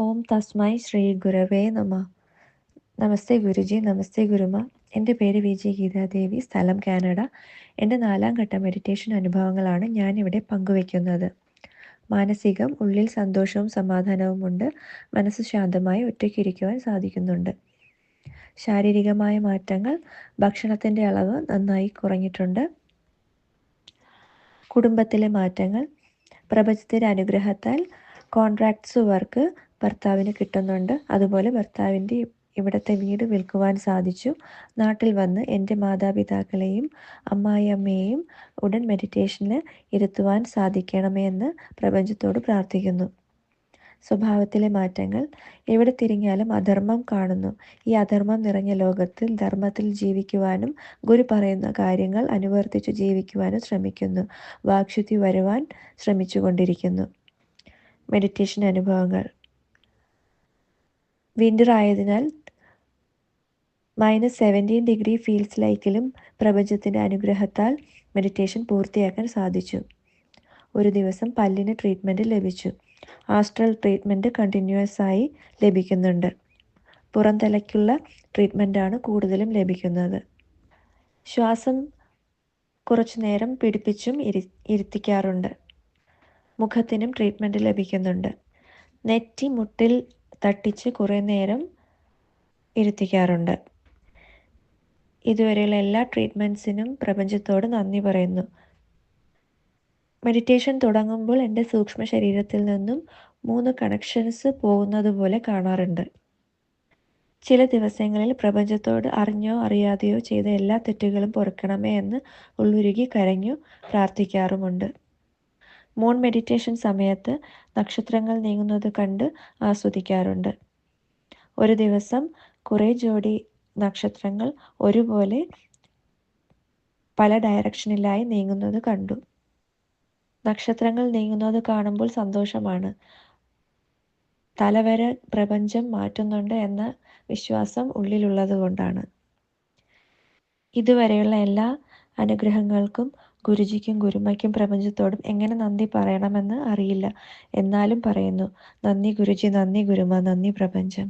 ഓം തസ്മൈ ശ്രീ ഗുരവേ നമ. നമസ്തേ ഗുരുജി നമസ്തേ ഗുരുമ. എന്റെ പേര് വി ജി ഗീതാദേവി സ്ഥലം കാനഡ. എന്റെ നാലാം ഘട്ട മെഡിറ്റേഷൻ അനുഭവങ്ങളാണ് ഞാനിവിടെ പങ്കുവയ്ക്കുന്നത്. മാനസികം ഉള്ളിൽ സന്തോഷവും സമാധാനവും ഉണ്ട്. മനസ്സ് ശാന്തമായി ഒറ്റയ്ക്കിരിക്കുവാൻ സാധിക്കുന്നുണ്ട്. ശാരീരികമായ മാറ്റങ്ങൾ ഭക്ഷണത്തിന്റെ അളവ് നന്നായി കുറഞ്ഞിട്ടുണ്ട്. കുടുംബത്തിലെ മാറ്റങ്ങൾ പ്രപഞ്ചത്തിന്റെ അനുഗ്രഹത്താൽ കോൺട്രാക്ട്സ് വർക്ക് ഭർത്താവിന് കിട്ടുന്നുണ്ട്. അതുപോലെ ഭർത്താവിന്റെ ഇവിടുത്തെ വീട് വിൽക്കുവാൻ സാധിച്ചു. നാട്ടിൽ വന്ന് എന്റെ മാതാപിതാക്കളെയും അമ്മായിയമ്മയെയും ഉടൻ മെഡിറ്റേഷനിൽ ഇരുത്തുവാൻ സാധിക്കണമേ എന്ന് പ്രപഞ്ചത്തോട് പ്രാർത്ഥിക്കുന്നു. സ്വഭാവത്തിലെ മാറ്റങ്ങൾ എവിടെ തിരിഞ്ഞാലും അധർമ്മം കാണുന്നു. ഈ അധർമ്മം നിറഞ്ഞ ലോകത്തിൽ ധർമ്മത്തിൽ ജീവിക്കുവാനും ഗുരു പറയുന്ന കാര്യങ്ങൾ അനുവർത്തിച്ചു ജീവിക്കുവാനും ശ്രമിക്കുന്നു. വാക്ശുദ്ധി വരുവാൻ ശ്രമിച്ചുകൊണ്ടിരിക്കുന്നു. മെഡിറ്റേഷൻ അനുഭവങ്ങൾ. വിന്റർ ആയതിനാൽ മൈനസ് സെവന്റീൻ ഡിഗ്രി ഫീൽസ് ലൈക്കിലും പ്രപഞ്ചത്തിന്റെ അനുഗ്രഹത്താൽ മെഡിറ്റേഷൻ പൂർത്തിയാക്കാൻ സാധിച്ചു. ഒരു ദിവസം പല്ലിന് ട്രീറ്റ്മെന്റ് ലഭിച്ചു. ആസ്ട്രൽ ട്രീറ്റ്മെന്റ് കണ്ടിന്യൂസ് ആയി ലഭിക്കുന്നുണ്ട്. പുറംതലയ്ക്കുള്ള ട്രീറ്റ്മെന്റാണ് കൂടുതലും ലഭിക്കുന്നത്. ശ്വാസം കുറച്ചു നേരം പിടിപ്പിച്ചും ഇരി ഇരുത്തിക്കാറുണ്ട്. മുഖത്തിനും ട്രീറ്റ്മെന്റ് ലഭിക്കുന്നുണ്ട്. നെറ്റി മുട്ടിൽ തട്ടിച്ച് കുറേ നേരം ഇരുത്തിക്കാറുണ്ട്. ഇതുവരെയുള്ള എല്ലാ ട്രീറ്റ്മെന്റ്സിനും പ്രപഞ്ചത്തോട് നന്ദി പറയുന്നു. മെഡിറ്റേഷൻ തുടങ്ങുമ്പോൾ എന്റെ സൂക്ഷ്മ ശരീരത്തിൽ നിന്നും മൂന്ന് കണക്ഷൻസ് പോകുന്നത് പോലെ കാണാറുണ്ട്. ചില ദിവസങ്ങളിൽ പ്രപഞ്ചത്തോട് അറിഞ്ഞോ അറിയാതെയോ ചെയ്ത എല്ലാ തെറ്റുകളും പൊറുക്കണമേ എന്ന് ഉള്ളുരുകി കരഞ്ഞു പ്രാർത്ഥിക്കാറുമുണ്ട്. മൂൺ മെഡിറ്റേഷൻ സമയത്ത് നക്ഷത്രങ്ങൾ നീങ്ങുന്നത് കണ്ട് ആസ്വദിക്കാറുണ്ട്. ഒരു ദിവസം കുറേ ജോഡി നക്ഷത്രങ്ങൾ ഒരുപോലെ പല ഡയറക്ഷനിലായി നീങ്ങുന്നത് കണ്ടു. നക്ഷത്രങ്ങൾ നീങ്ങുന്നത് കാണുമ്പോൾ സന്തോഷമാണ്. തലവരെ പ്രപഞ്ചം മാറ്റുന്നുണ്ട് എന്ന വിശ്വാസം ഉള്ളിലുള്ളത് കൊണ്ടാണ്. ഇതുവരെയുള്ള എല്ലാ അനുഗ്രഹങ്ങൾക്കും ഗുരുജിക്കും ഗുരുമയ്ക്കും പ്രപഞ്ചത്തോടും എങ്ങനെ നന്ദി പറയണമെന്ന് അറിയില്ല. എന്നാലും പറയുന്നു നന്ദി ഗുരുജി നന്ദി ഗുരുമ നന്ദി പ്രപഞ്ചം.